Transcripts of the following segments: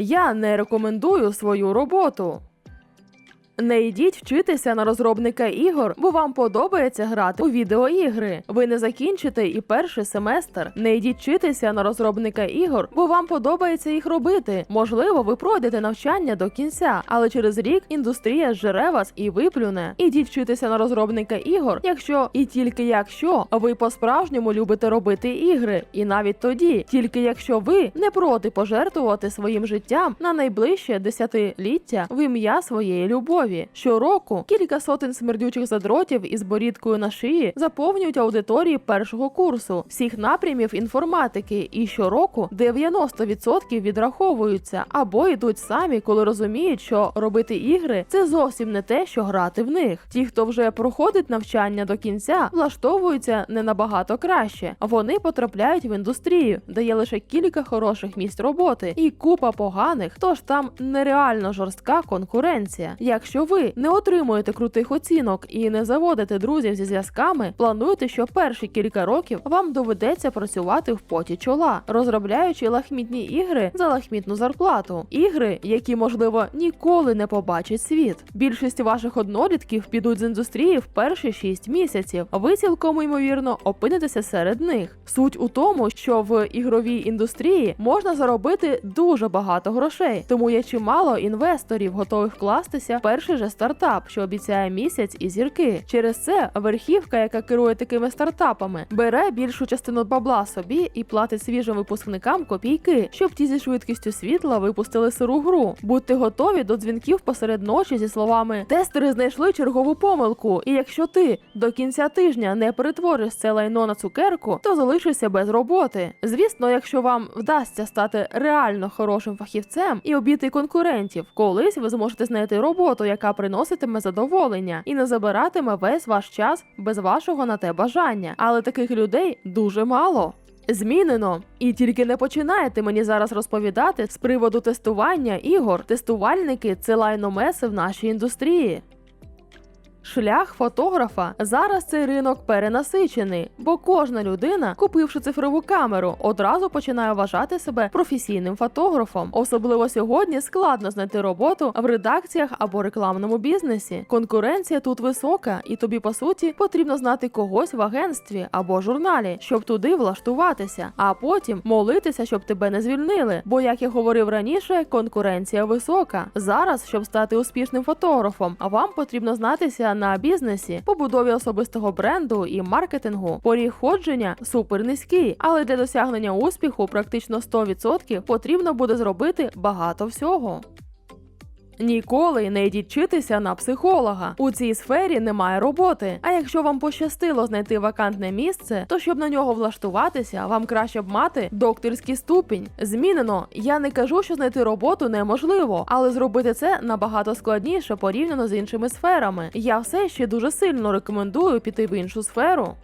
Я не рекомендую свою роботу. Не йдіть вчитися на розробника ігор, бо вам подобається грати у відеоігри. Ви не закінчите і перший семестр. Не йдіть вчитися на розробника ігор, бо вам подобається їх робити. Можливо, ви пройдете навчання до кінця, але через рік індустрія зжере вас і виплюне. Ідіть вчитися на розробника ігор, якщо і тільки якщо ви по-справжньому любите робити ігри, і навіть тоді, тільки якщо ви не проти пожертвувати своїм життям на найближче десятиліття в ім'я своєї любові. Щороку кілька сотень смердючих задротів із борідкою на шиї заповнюють аудиторії першого курсу всіх напрямів інформатики, і щороку 90% відраховуються або йдуть самі, коли розуміють, що робити ігри це зовсім не те, що грати в них. Ті, хто вже проходить навчання до кінця, влаштовуються не набагато краще. Вони потрапляють в індустрію, де є лише кілька хороших місць роботи і купа поганих, тож там нереально жорстка конкуренція. Якщо ви не отримуєте крутих оцінок і не заводите друзів зі зв'язками, плануйте, що перші кілька років вам доведеться працювати в поті чола, розробляючи лахмітні ігри за лахмітну зарплату. Ігри, які можливо ніколи не побачать світ. Більшість ваших однолітків підуть з індустрії в перші 6 місяців. Ви цілком ймовірно опинитеся серед них. Суть у тому, що в ігровій індустрії можна заробити дуже багато грошей, тому є чимало інвесторів, готових вкластися в перший же стартап, що обіцяє місяць і зірки. Через це верхівка, яка керує такими стартапами, бере більшу частину бабла собі і платить свіжим випускникам копійки, щоб ті зі швидкістю світла випустили сиру гру. Будьте готові до дзвінків посеред ночі зі словами Тестери знайшли чергову помилку, і якщо ти до кінця тижня не перетвориш це лайно на цукерку, то залишишся без роботи. Звісно, якщо вам вдасться стати реально хорошим фахівцем і обійти конкурентів, колись ви зможете знайти роботу, яка приноситиме задоволення і не забиратиме весь ваш час без вашого на те бажання. Але таких людей дуже мало. Змінено, і тільки не починаєте мені зараз розповідати з приводу тестування ігор. Тестувальники це лайномеси в нашій індустрії. Шлях фотографа зараз цей ринок перенасичений, бо кожна людина, купивши цифрову камеру, одразу починає вважати себе професійним фотографом. Особливо сьогодні складно знайти роботу в редакціях або рекламному бізнесі. Конкуренція тут висока, і тобі по суті потрібно знати когось в агентстві або журналі, щоб туди влаштуватися, а потім молитися, щоб тебе не звільнили. Бо, як я говорив раніше, конкуренція висока. Зараз, щоб стати успішним фотографом, вам потрібно знатися на бізнесі, побудові особистого бренду і маркетингу. Поріг супер низький, але для досягнення успіху практично 100% потрібно буде зробити багато всього. Ніколи не йдіть вчитися на психолога. У цій сфері немає роботи. А якщо вам пощастило знайти вакантне місце, то щоб на нього влаштуватися, вам краще б мати докторський ступінь. Змінено. Я не кажу, що знайти роботу неможливо, але зробити це набагато складніше порівняно з іншими сферами. Я все ще дуже сильно рекомендую піти в іншу сферу.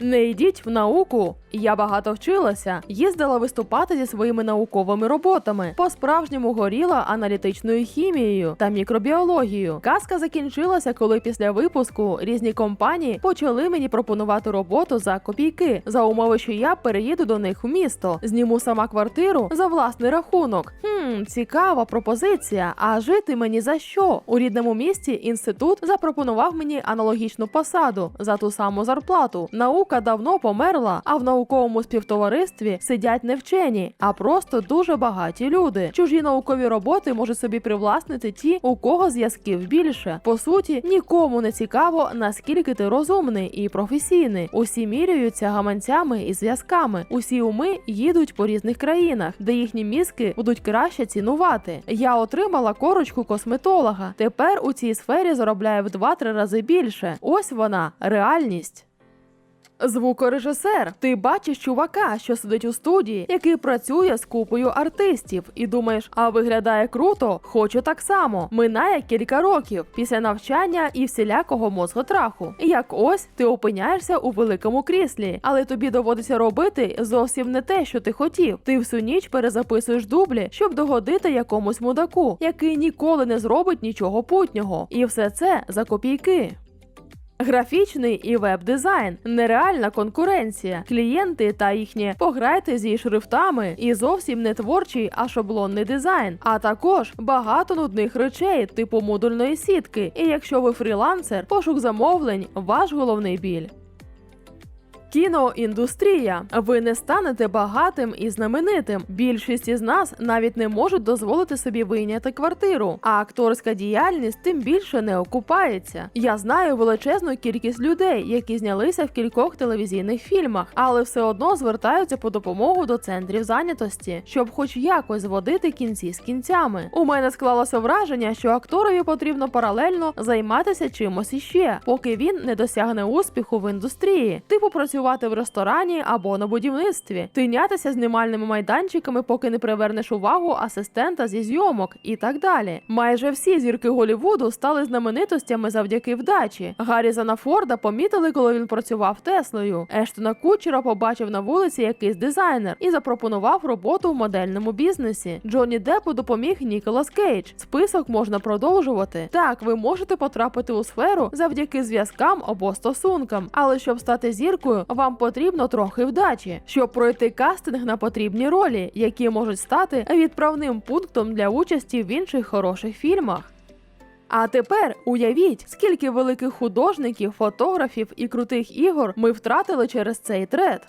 Не йдіть в науку. Я багато вчилася, їздила виступати зі своїми науковими роботами. По-справжньому горіла аналітичною хімією та мікробіологією. Казка закінчилася, коли після випуску різні компанії почали мені пропонувати роботу за копійки, за умови, що я переїду до них в місто, зніму сама квартиру за власний рахунок. Хм, цікава пропозиція. А жити мені за що? У рідному місті інститут запропонував мені аналогічну посаду за ту саму зарплату. Наука давно померла, а в науковому співтоваристві сидять не вчені, а просто дуже багаті люди. Чужі наукові роботи можуть собі привласнити ті, у кого зв'язків більше. По суті, нікому не цікаво, наскільки ти розумний і професійний. Усі міряються гаманцями і зв'язками. Усі уми їдуть по різних країнах, де їхні мізки будуть краще цінувати. Я отримала корочку косметолога. Тепер у цій сфері заробляю в 2-3 рази більше. Ось вона реальність. Звукорежисер, ти бачиш чувака, що сидить у студії, який працює з купою артистів, і думаєш, а виглядає круто, хочу так само. Минає кілька років після навчання і всілякого мозготраху. Як ось ти опиняєшся у великому кріслі, але тобі доводиться робити зовсім не те, що ти хотів. Ти всю ніч перезаписуєш дублі, щоб догодити якомусь мудаку, який ніколи не зробить нічого путнього. І все це за копійки. Графічний і веб-дизайн, нереальна конкуренція, клієнти та їхні пограйте зі шрифтами і зовсім не творчий, а шаблонний дизайн, а також багато нудних речей, типу модульної сітки. І якщо ви фрілансер, пошук замовлень ваш головний біль. Кіноіндустрія. Ви не станете багатим і знаменитим. Більшість із нас навіть не можуть дозволити собі вийняти квартиру, а акторська діяльність тим більше не окупається. Я знаю величезну кількість людей, які знялися в кількох телевізійних фільмах, але все одно звертаються по допомогу до центрів зайнятості, щоб хоч якось зводити кінці з кінцями. У мене склалося враження, що акторові потрібно паралельно займатися чимось іще, поки він не досягне успіху в індустрії, типу працювати в ресторані або на будівництві, тинятися знімальними майданчиками, поки не привернеш увагу асистента зі зйомок і так далі. Майже всі зірки Голівуду стали знаменитостями завдяки вдачі. Гаррізона Форда помітили, коли він працював Теслою. Ештона Кучера побачив на вулиці якийсь дизайнер і запропонував роботу в модельному бізнесі. Джонні Деппу допоміг Ніколас Кейдж. Список можна продовжувати. Так, ви можете потрапити у сферу завдяки зв'язкам або стосункам, але щоб стати зіркою, вам потрібно трохи вдачі, щоб пройти кастинг на потрібні ролі, які можуть стати відправним пунктом для участі в інших хороших фільмах. А тепер уявіть, скільки великих художників, фотографів і крутих ігор ми втратили через цей трет.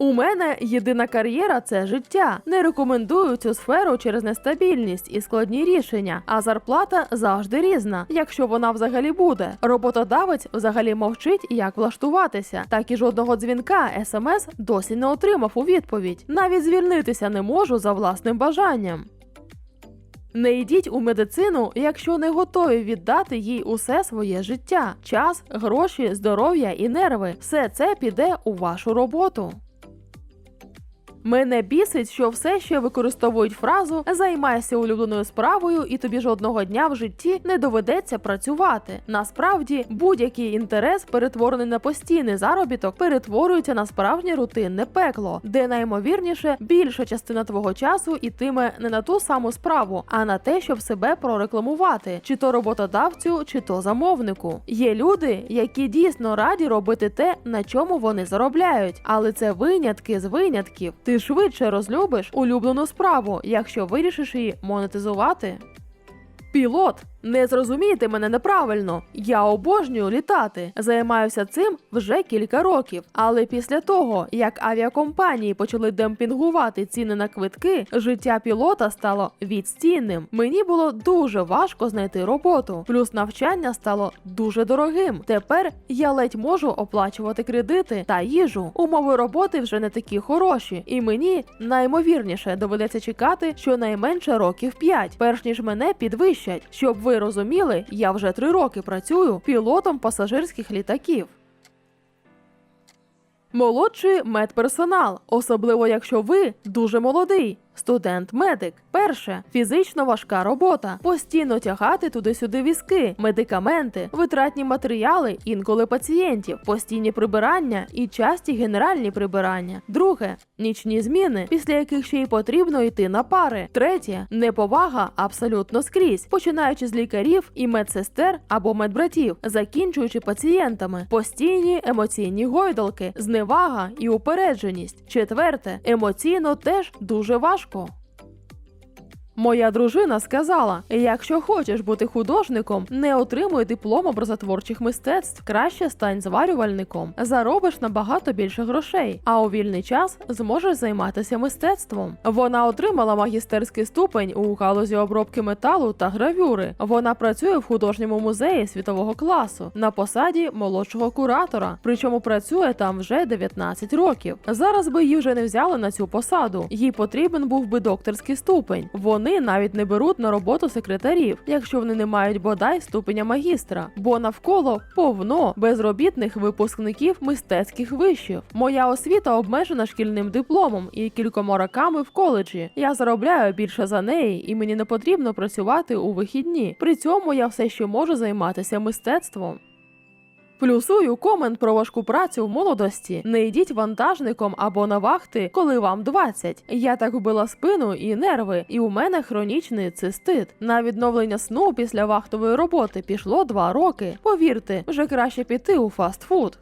У мене єдина кар'єра це життя. Не рекомендую цю сферу через нестабільність і складні рішення, а зарплата завжди різна, якщо вона взагалі буде. Роботодавець взагалі мовчить, як влаштуватися, так і жодного дзвінка смс досі не отримав у відповідь. Навіть звільнитися не можу за власним бажанням. Не йдіть у медицину, якщо не готові віддати їй усе своє життя: час, гроші, здоров'я і нерви. Все це піде у вашу роботу. Мене бісить, що все ще використовують фразу займайся улюбленою справою, і тобі жодного дня в житті не доведеться працювати. Насправді, будь-який інтерес, перетворений на постійний заробіток, перетворюється на справжнє рутинне пекло, де наймовірніше більша частина твого часу ітиме не на ту саму справу, а на те, щоб себе прорекламувати, чи то роботодавцю, чи то замовнику. Є люди, які дійсно раді робити те, на чому вони заробляють, але це винятки з винятків. Ти швидше розлюбиш улюблену справу, якщо вирішиш її монетизувати. Пілот, не зрозумійте мене неправильно. Я обожнюю літати. Займаюся цим вже кілька років. Але після того, як авіакомпанії почали демпінгувати ціни на квитки, життя пілота стало відстійним. Мені було дуже важко знайти роботу. Плюс навчання стало дуже дорогим. Тепер я ледь можу оплачувати кредити та їжу. Умови роботи вже не такі хороші, і мені наймовірніше доведеться чекати щонайменше років 5, перш ніж мене підвищать, щоб ви розуміли, я вже три роки працюю пілотом пасажирських літаків. Молодший медперсонал, особливо якщо ви дуже молодий. Студент-медик. Перше фізично важка робота. Постійно тягати туди-сюди візки, медикаменти, витратні матеріали, інколи пацієнтів, постійні прибирання і часті генеральні прибирання. Друге нічні зміни, після яких ще й потрібно йти на пари. Третє неповага абсолютно скрізь, починаючи з лікарів і медсестер або медбратів, закінчуючи пацієнтами, постійні емоційні гойдалки, зневага і упередженість. Четверте емоційно теж дуже важко. cuerpo Моя дружина сказала: якщо хочеш бути художником, не отримуй диплом образотворчих мистецтв, краще стань зварювальником. Заробиш набагато більше грошей, а у вільний час зможеш займатися мистецтвом. Вона отримала магістерський ступень у галузі обробки металу та гравюри. Вона працює в художньому музеї світового класу на посаді молодшого куратора, причому працює там вже 19 років. Зараз би її вже не взяли на цю посаду. Їй потрібен був би докторський ступень. Вони навіть не беруть на роботу секретарів, якщо вони не мають бодай ступеня магістра, бо навколо повно безробітних випускників мистецьких вишів. Моя освіта обмежена шкільним дипломом і кількома роками в коледжі. Я заробляю більше за неї, і мені не потрібно працювати у вихідні. При цьому я все ще можу займатися мистецтвом. Плюсую комент про важку працю в молодості. Не йдіть вантажником або на вахти, коли вам 20. Я так вбила спину і нерви, і у мене хронічний цистит. На відновлення сну після вахтової роботи пішло 2 роки. Повірте, вже краще піти у фастфуд.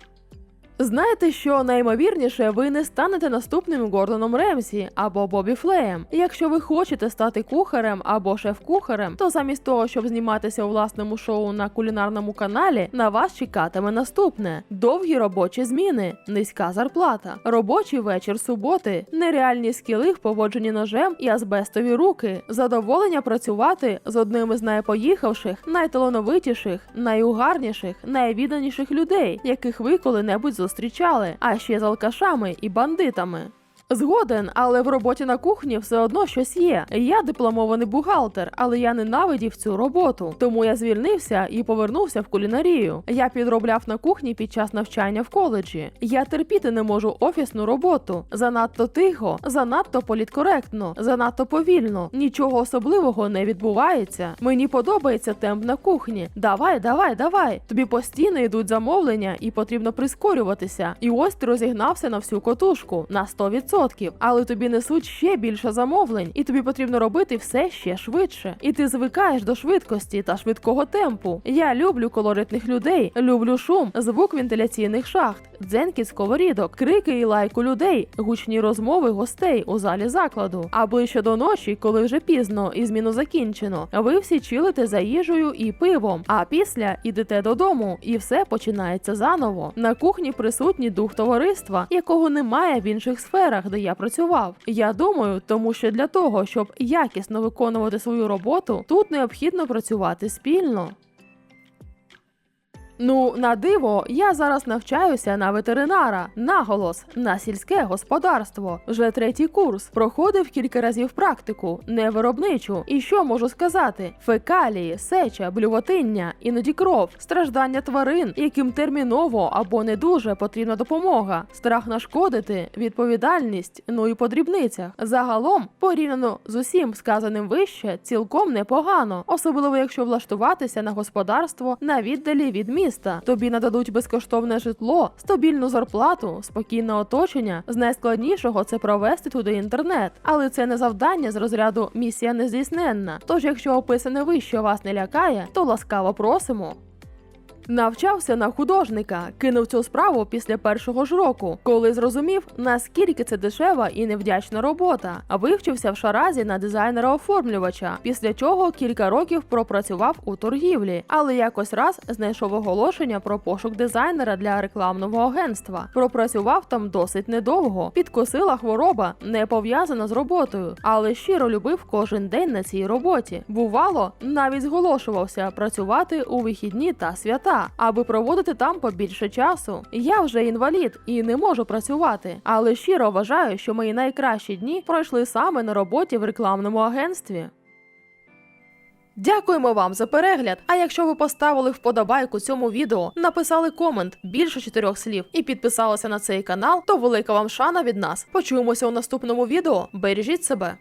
Знаєте, що найімовірніше, ви не станете наступним Гордоном Ремсі або Бобі Флеєм. Якщо ви хочете стати кухарем або шеф-кухарем, то замість того, щоб зніматися у власному шоу на кулінарному каналі, на вас чекатиме наступне: довгі робочі зміни, низька зарплата, робочий вечір суботи, нереальні скіли в поводженні ножем і азбестові руки, задоволення працювати з одним із найпоїхавших, найталановитіших, найугарніших, найвіданіших людей, яких ви коли-небудь зустрічали, а ще з алкашами і бандитами. Згоден, але в роботі на кухні все одно щось є. Я дипломований бухгалтер, але я ненавидів цю роботу. Тому я звільнився і повернувся в кулінарію. Я підробляв на кухні під час навчання в коледжі. Я терпіти не можу офісну роботу. Занадто тихо, занадто політкоректно, занадто повільно. Нічого особливого не відбувається. Мені подобається темп на кухні. Давай, давай, давай. Тобі постійно йдуть замовлення, і потрібно прискорюватися. І ось ти розігнався на всю котушку на 100%. Але тобі несуть ще більше замовлень, і тобі потрібно робити все ще швидше. І ти звикаєш до швидкості та швидкого темпу. Я люблю колоритних людей, люблю шум, звук вентиляційних шахт, дзенькіт сковорідок, крики і лайку людей, гучні розмови гостей у залі закладу. А ближче до ночі, коли вже пізно і зміну закінчено, ви всі чилите за їжею і пивом. А після ідете додому, і все починається заново. На кухні присутній дух товариства, якого немає в інших сферах, де я працював. Я думаю, тому що для того, щоб якісно виконувати свою роботу, тут необхідно працювати спільно. Ну, на диво, я зараз навчаюся на ветеринара, наголос, на сільське господарство. Вже третій курс. Проходив кілька разів практику, не виробничу. І що можу сказати? Фекалії, сеча, блювотиння, іноді кров, страждання тварин, яким терміново або не дуже потрібна допомога, страх нашкодити, відповідальність, ну і по дрібницях. Загалом, порівняно з усім сказаним вище, цілком непогано, особливо якщо влаштуватися на господарство на віддалі від міста. Тобі нададуть безкоштовне житло, стабільну зарплату, спокійне оточення. З найскладнішого це провести туди інтернет, але це не завдання з розряду місія нездійсненна. Тож, якщо описане вище вас не лякає, то ласкаво просимо. Навчався на художника, кинув цю справу після першого ж року, коли зрозумів, наскільки це дешева і невдячна робота. А вивчився в шаразі на дизайнера-оформлювача, після чого кілька років пропрацював у торгівлі, але якось раз знайшов оголошення про пошук дизайнера для рекламного агентства. Пропрацював там досить недовго. Підкосила хвороба, не пов'язана з роботою, але щиро любив кожен день на цій роботі. Бувало, навіть зголошувався працювати у вихідні та свята аби проводити там побільше часу. Я вже інвалід і не можу працювати, але щиро вважаю, що мої найкращі дні пройшли саме на роботі в рекламному агентстві. Дякуємо вам за перегляд. А якщо ви поставили вподобайку цьому відео, написали комент більше чотирьох слів і підписалися на цей канал, то велика вам шана від нас. Почуємося у наступному відео. Бережіть себе.